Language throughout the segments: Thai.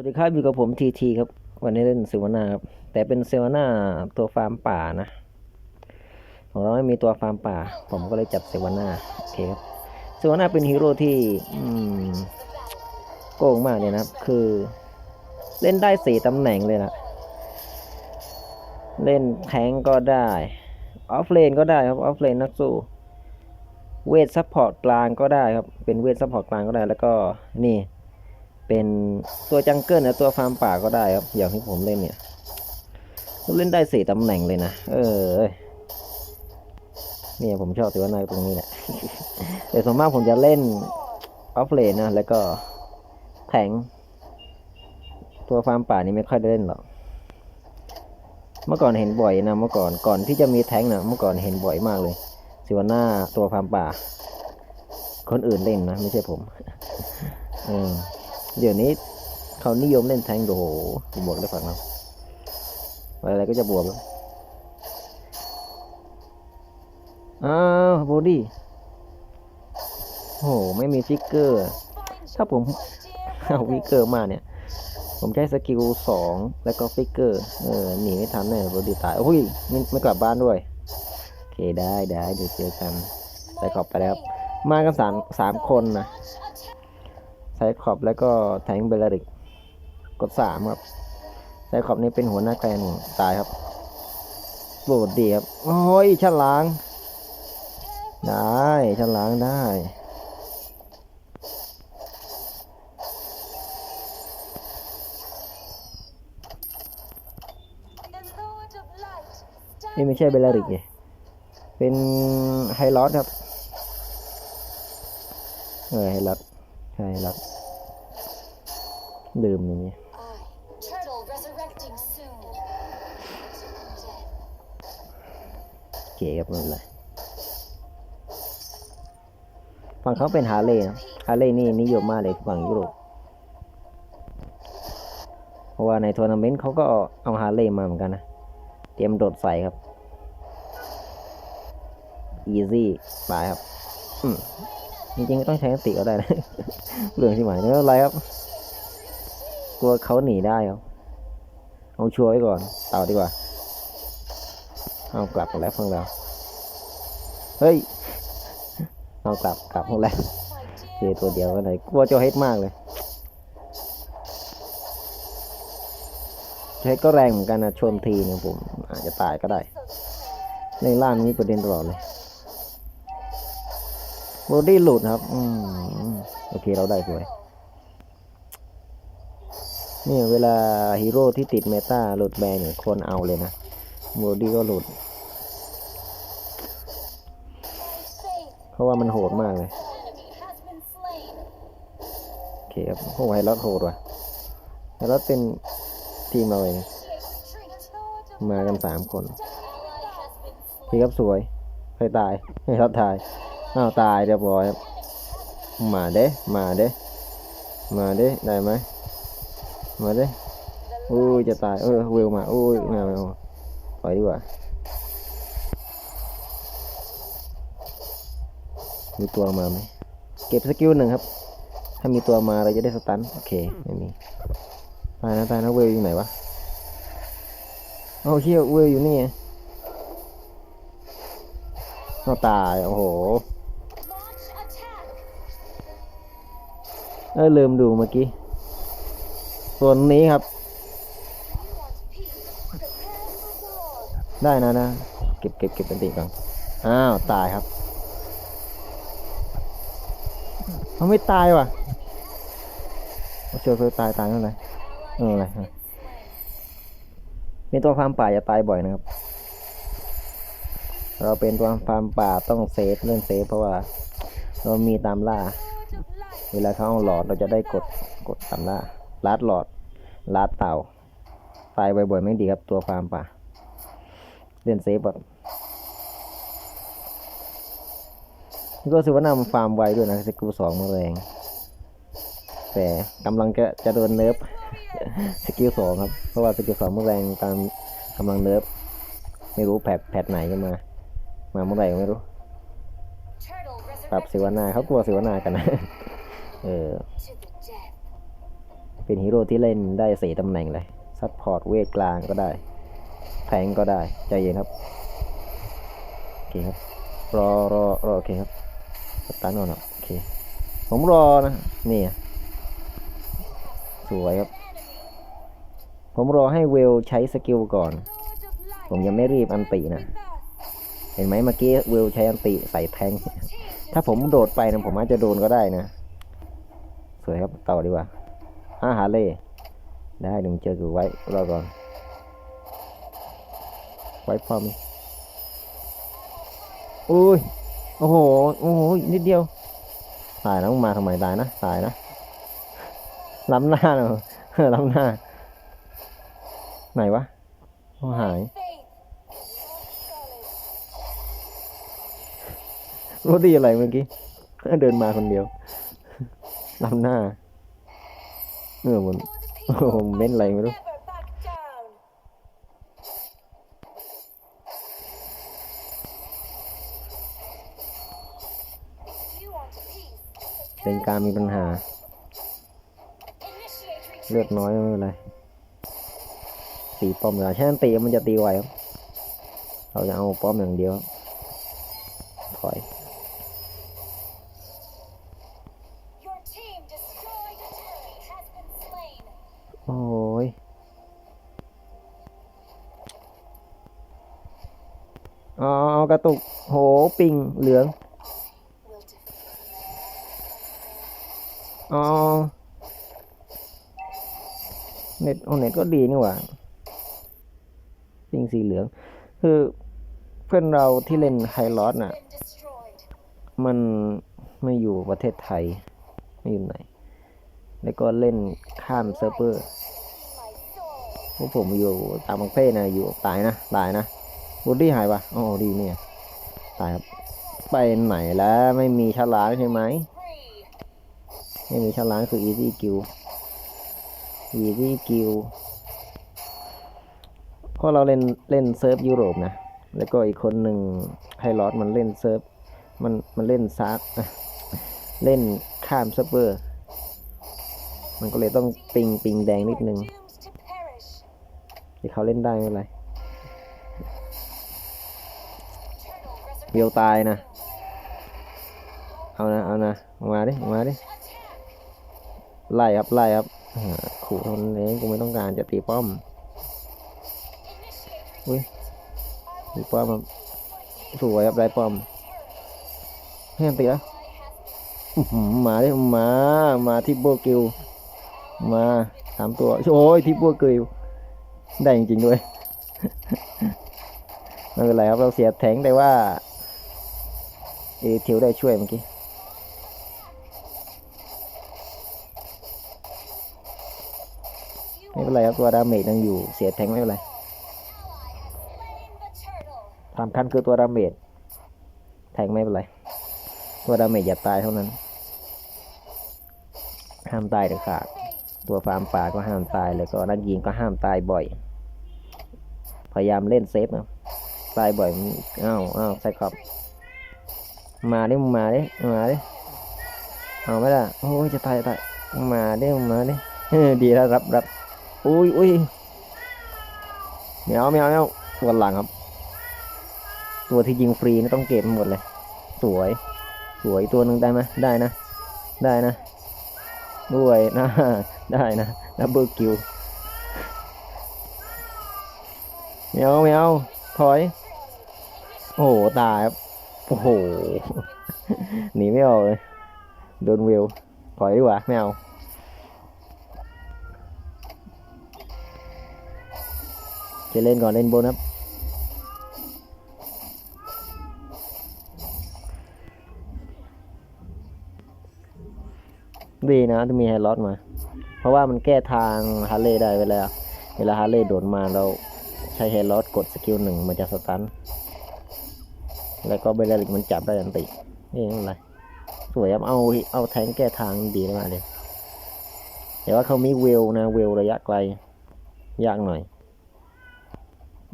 วัสดีครับอยู่กับผมทีทีครับ วันนี้เล่นเซวนาครับ แต่เป็นเซวนาตัวฟาร์มป่านะ ของเราไม่มีตัวฟาร์มป่า ผมก็เลยจับเซวนาโอเคครับเซวนาเป็นฮีโร่ที่อืมโกงมากเลยนะครับ คือ เล่นได้สี่ตำแหน่งเลยนะเล่นแทงก็ได้ออฟเลนก็ได้ครับออฟเลนนักสู้เวทซัพพอร์ตกลางก็ได้ครับเป็นเวทซัพพอร์ตกลางก็ได้แล้วก็นี่ เป็นตัวจังเกิลนะตัวฟาร์มป่าก็ได้ครับ อย่างที่ผมเล่นเนี่ยเล่นได้สี่ตำแหน่งเลยนะ เออเนี่ยผมชอบตัวนาตรงนี้แหละแต่ส่วนมากผมจะเล่นออฟเลนนะ แล้วก็แทงตัวฟาร์มป่านี่ไม่ค่อยได้เล่นหรอกเมื่อก่อนเห็นบ่อยนะเมื่อก่อนก่อนที่จะมีแทงนะเมื่อก่อนเห็นบ่อยมากเลยสิวนาตัวฟาร์มป่า คนอื่นเล่นนะ ไม่ใช่ผมเออ เดี๋ยวนี้เขานิยมเล่นแทงโอ้โหบวกได้ฝั่งเราอะไรก็จะบวกแล้วอ้าวโบดี้โอ้โหไม่มีฟิกเกอร์ ถ้าผมเอาฟิกเกอร์มาเนี่ย ผมใช้สกิลสองแล้วก็ฟิกเกอร์ เออหนีไม่ทันแน่โบดี้ตายโอ้ยไม่ไม่กลับบ้านด้วย โอเคได้ได้เดี๋ยวเจอกันไปขอบไปแล้วมากันสามสามคนนะ ไซคอบแล้วก็แทงเบลลาริก กดสามครับไซคอบนี่เป็นหัวหน้าแกนตายครับโหลดดีครับ โอ้ยฉลาง ได้ฉลางได้นี่ไม่ใช่เบลลาริกไงเป็นไฮลอสครับ เออไฮลอสไฮลอส ลืมอย่างนี้เก๋ครับนั่นเลยฝั่งเขาเป็นฮาร์เลย์นะฮาร์เลย์นี่นิยมมากเลยฝั่งยุโรปเพราะว่าในทัวร์นาเมนต์เขาก็เอาฮาร์เลย์มาเหมือนกันนะ เตรียมโดดใส่ครับอีซี่ตายครับจริงๆ ต้องใช้สติก็ได้นะเรื่องที่หมายไม่เป็ไรครับ กลัวเขาหนีได้ครับเอาชัวร์ไว้ก่อนเต่าดีกว่าเอากลับมาแล้วพวกเราเฮ้ยเอากลับกลับพวกแล้วเจอตัวเดียวกันเลยกลัวเจ้าเฮ็ดมากเลยเฮ็ดก็แรงเหมือนกันนะชนทีเนี่ยผมอาจจะตายก็ได้ในล่างนี้ประเด็นตลอดเลยบอดี้หลุดครับ อืม โอเค เราได้สวย เนี่ยเวลาฮีโร่ที่ติดเมตาหลุดแบนเนี่ยคนเอาเลยนะบอดี้ก็หลุด เพราะว่ามันโหดมากเลย โอเคครับโอ้ไฮรอดโหดว่ะไฮรอดเป็นทีมาเอง Retreat. มากันสามคนพี่ครับสวยใครตายไฮรอดตายอ้าวตายเรียบร้อยครับมาเด้ มาเด้ มาเด้ ได้ไหม มาเด้อุ้ยจะตายเออเวลมาอุ้ยไม่เอาไม่เอาปล่อยดีกว่ามีตัวมาไหมเก็บสกิลหนึ่งครับ ถ้ามีตัวมาเราจะได้สตันโอเคไม่มีตายนะตายนะเวลอยู่ไหนวะเอาเชี่ยเวลอยู่นี่ไงเอาตายโอ้โห Launch attack. เออลืมดูเมื่อกี้ ส่วนนี้ครับ ได้นะนะ เก็บเก็บเก็บเป็นติก่อน อ้าว ตายครับเขาไม่ตายว่ะเขาเชื่อเตายตายเท่าไหร่เอออะไรฮะเป็นตัวฟาร์มป่าจะตายบ่อยนะครับ เราเป็นตัวฟาร์มป่าต้องเซฟเรื่องเซฟเพราะว่า เรามีตามล่า เวลาเขาเอาหลอดเราจะได้กดกดตามล่า ลัดหลอดลัดเต่าตายบ่อยๆไม่ดีครับตัวฟาร์มป่าเล่นเซฟแบบนี่ก็สือว่านำฟาร์มไวด้วยนะสกิลสองมาแรงแต่กำลังจะจะโดนเนิร์ฟสกิลสองครับเพราะว่าสกิลสองมาแรงตามกำลังเนิร์ฟไม่รู้แพทแพทไหนจะมา มาเมื่อไหร่ก็ไม่รู้ Turtle ปรับ resurrecting สิวนาเขากลัวสิวนากันนะเออ to the death. เป็นฮีโร่ที่เล่นได้สี่ตำแหน่งเลยซัพพอร์ตเวทกลางก็ได้แทงก็ได้ ใจเย็นครับ โอเคครับ รอรอรอโอเคครับสตาร์ทก่อนโอเค ผมรอนะ นี่สวยครับ ผมรอให้เวลใช้สกิลก่อน ผมยังไม่รีบอันตินะ เห็นไหมเมื่อกี้เวลใช้อันติใส่แทง ถ้าผมโดดไปนะผมอาจจะโดนก็ได้นะ สวยครับ ต่อดีกว่า อาหาเล่ได้หนึ่งเจอกูไว้รอก่อน ไว้พร้อมอุ้ย โอ้โห โอ้โห นิดเดียว ตายนะมึงมาทำไมตายนะ ตายนะล้ำหน้าเนอะล้ำหน้า ไหนวะโอ้หายรถดีอะไรเมื่อกี้ เดินมาคนเดียวล้ำหน้า เออมันโอ้โหเม้นอะไรไม่รู้เป็นการมีปัญหา เลือดน้อยไม่เป็นไรตีป้อมเวลาใช้อันตีมันจะตีไวครับเราจะเอาป้อมอย่างเดียว ถอย อาเอากระตุกโหปิงเหลืองอ๋อเน็ตโอเน็ตก็ดีนี่หว่าปิงสีเหลือง คือเพื่อนเราที่เล่นไฮลอสน่ะ มันไม่อยู่ประเทศไทย ไม่อยู่ไหน แล้วก็เล่นข้ามเซิร์ฟเวอร์พวกผมอยู่ต่างประเทศนะอยู่ตายนะตายนะ บูดดี้หายปะอ๋อดีเนี่ย ตายครับ ไปไหนแล้วไม่มีฉลามใช่ไหม Free. ไม่มีฉลามคือ easy kill easy kill เพราะเราเล่นเล่นเซิร์ฟยุโรปนะ แล้วก็อีกคนหนึ่งไฮลอสมันเล่นเซิร์ฟ มันมันเล่นซาร์เล่นข้ามเซิร์ฟเวอร์ มันก็เลยต้องปิงปิงแดงนิดนึง Doomed to perish. ที่เขาเล่นได้ไม่เป็นไร เบียวตายนะ เอานะเอานะมาดิมาดิไล่ครับไล่ครับขู่เทนเองกูไม่ต้องการจะตีป้อม Initiate Ui. retreat. I ตีป้อมครับสวยครับได้ป้อมให้มันตีแล้วมาดิมามาที่โบกิลมาสามตัวโอ้ยที่โบกิลได้จริงๆด้วยไม่เป็นไรครับเราเสียแทงแต่ว่า เอเทลได้ช่วยเมื่อกี้ไม่เป็นไรครับตัวดาเมจยังอยู่เสียแทงไม่เป็นไรสำคัญคือตัวดาเมจแทงไม่เป็นไรตัวดาเมจอย่าตายเท่านั้น ห้ามตายเด็ดขาดตัวฟาร์มป่าก็ห้ามตายแล้วก็นักยิงก็ห้ามตายบ่อย พยายามเล่นเซฟนะตายบ่อยอ้าวอ้าวใส่ขอบ มาดิมึงมาดิมาดิเอาไม่ได้โอ้ยจะตายจะตายมาดิมึงมาดิเออดีแล้วรับรับอุ้ยอุ้ยแมวแมวแมววันหลังครับ ตัวที่ยิงฟรีนี่ต้องเก็บหมดเลย สวย สวยตัวหนึ่งได้ไหมได้นะ ได้นะ ด้วยนะ ได้นะดับเบิลคิวแมวแมวถอย โอ้โห ตายครับ โอ้โห หนีไม่ออกเลย โดนเวลถอยดีกว่าไม่เอาจะเล่นก่อนเล่นบนครับดีนะที่มีไฮลอตมา เพราะว่ามันแก้ทางฮาร์เลย์ได้เวลา เวลาฮาร์เลย์โดดมาเราใช้ไฮลอตกดสกิลหนึ่งมันจะสตัน แล้วก็เบลลิกมันจับได้ทันติ นี่อะไรสวยครับเอาเอาแทงแก้ทางดีมากเลย แต่ว่าเขามีเวลนะเวลระยะไกล ยากหน่อย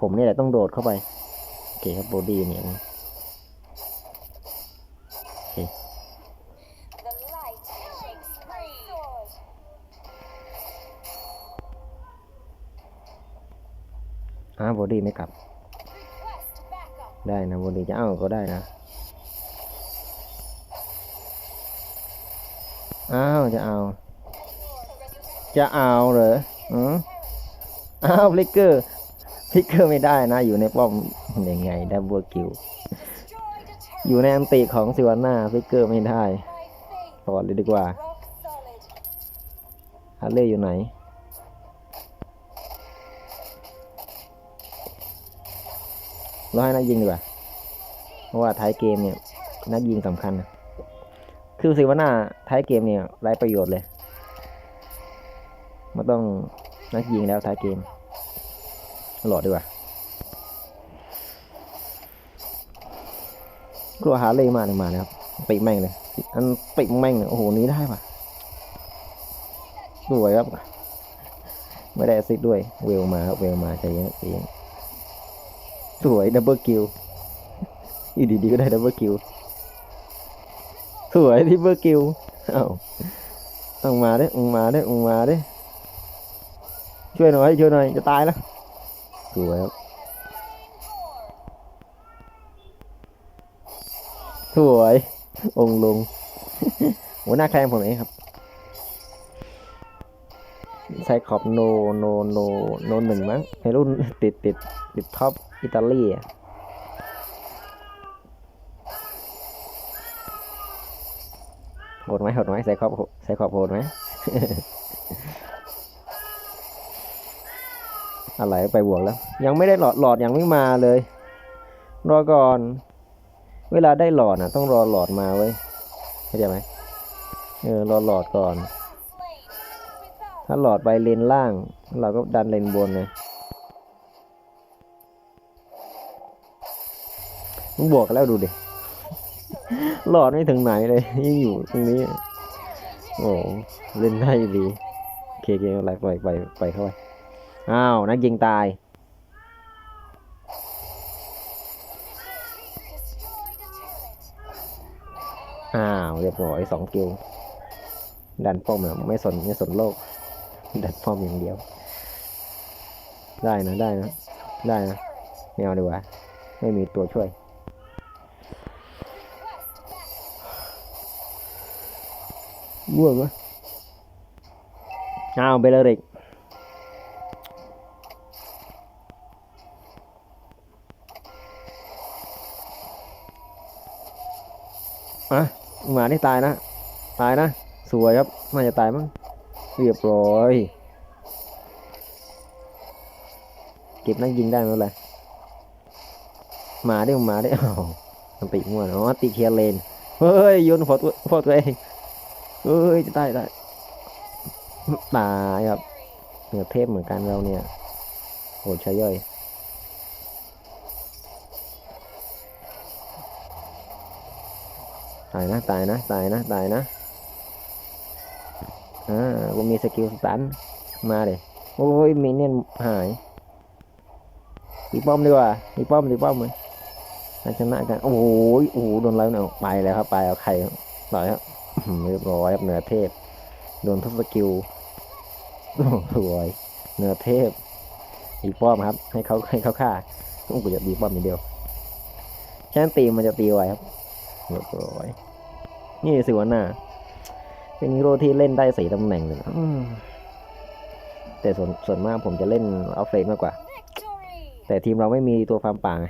ผมนี่แหละต้องโดดเข้าไป โอเคครับโบดี้เนี่ยโอเคอ่าบอดี้ไม่กลับ ได้นะบอดี้จะเอาก็ได้นะอ้าวจะเอา จะเอาเหรออืมอ้าวฟลิกเกอร์ฟลิกเกอร์ไม่ได้นะ อยู่ในป้อมยังไงดับเบิลคิวอยู่ในอันติของซิวาน่าฟลิกเกอร์ไม่ได้ My faith. ถอดเลยดีกว่าฮัตเล่อยู่ไหน ราให้นักยิงดีกว่า เพราะว่าท้ายเกมเนี่ยนักยิงสำคัญนะคือซิว่าหน่าท้ายเกมเนี่ยไร้ประโยชน์เลยมันต้องนักยิงแล้วท้ายเกมหลอดดีกว่ากลัวหาเล่มากเลยมานะครับปิดแม่งเลยอันปิดแม่งเลยโอ้โหนี้ได้ปะสวยครับ ไม่ได้ซิดด้วยเวลมาครับเวลมาใจเย็นใจเย็น สวยดับเบิลคิวอยู่ดีๆก็ได้ดับเบิลคิวสวยที่เบิลคิวเอ้าองมาได้องมาได้องมาได้ช่วยหน่อยช่วยหน่อยจะตายแล้วสวยครับสวยองลงหัวหน้าแคลงผมเองครับไซคอบโนโนโนโนหนึ่งมั้งในรุ่นติดติด ติดท็อปอิตาลีโหดไหมโหดไหมไซคอบไซคอบโหดไหมอะไรไปบวกแล้ว ยังไม่ได้หลอดหลอดยังไม่มาเลย รอก่อน เวลาได้หลอดอะต้องรอหลอดมาไว้ยเข้าใจไหมเออรอหลอดก่อน ถ้าหลอดไปเลนล่าง เราก็ดันเลนบนเลย มึงบวกกันแล้วดูดิหลอดไม่ถึงไหนเลยยังอยู่ตรงนี้ โอ้โหเล่นได้ดีเคเคอะไรปล่อยไปไปเข้าไปอ้าวนักยิงตายอ้าวเรียบร้อยสองกิลดันป้อมอะไม่สนไม่สนโลก ดันป้อมอย่างเดียว ได้นะได้นะ ได้นะไม่เอาดีกว่า ไม่มีตัวช่วย ง่วงวะเอ้าวเบลเลริกอะหมาที่ตายนะ ตายนะ สวยครับน่าจะตายมั้งเรียบร้อย เก็บนักยิงได้ไม่เป็นไรหมาได้หมาได้อ้าวมันติง่วเนอ๋อติเคียเลน เฮ้ยโยนพอตัวพอตัวเอง เฮ้ยจะตายได้ตายครับเหนือเทพเหมือนกันเราเนี่ยโหดใช้ย่อยตายนะตายนะตายนะตายนะอ่ากูมีสกิลสตันมาเลยโอ้ยมินเนี่ยหายตีป้อมดีกว่าตีป้อมตีป้อมเลยชนะกันโอ้โหโอ้โหโดนไล่เนี่ยไปแล้วครับไปเอาใครต่อยครับ เรียบร้อยครับเหนือเทพ โดนทุกสกิลสวยเหนือเทพตีป้อมครับ ให้เขาให้เขาฆ่าโอ้กูจะตีป้อมอย่างเดียวแค่นั้นตีมันจะตีไวครับเรียบร้อยนี่สิวหน้าเป็นฮีโร่ที่เล่นได้สี่ตำแหน่งเลยนะแต่ส่วนส่วนมากผมจะเล่นเอาเฟรมมากกว่า แต่ทีมเราไม่มีตัวฟาร์มป่าไง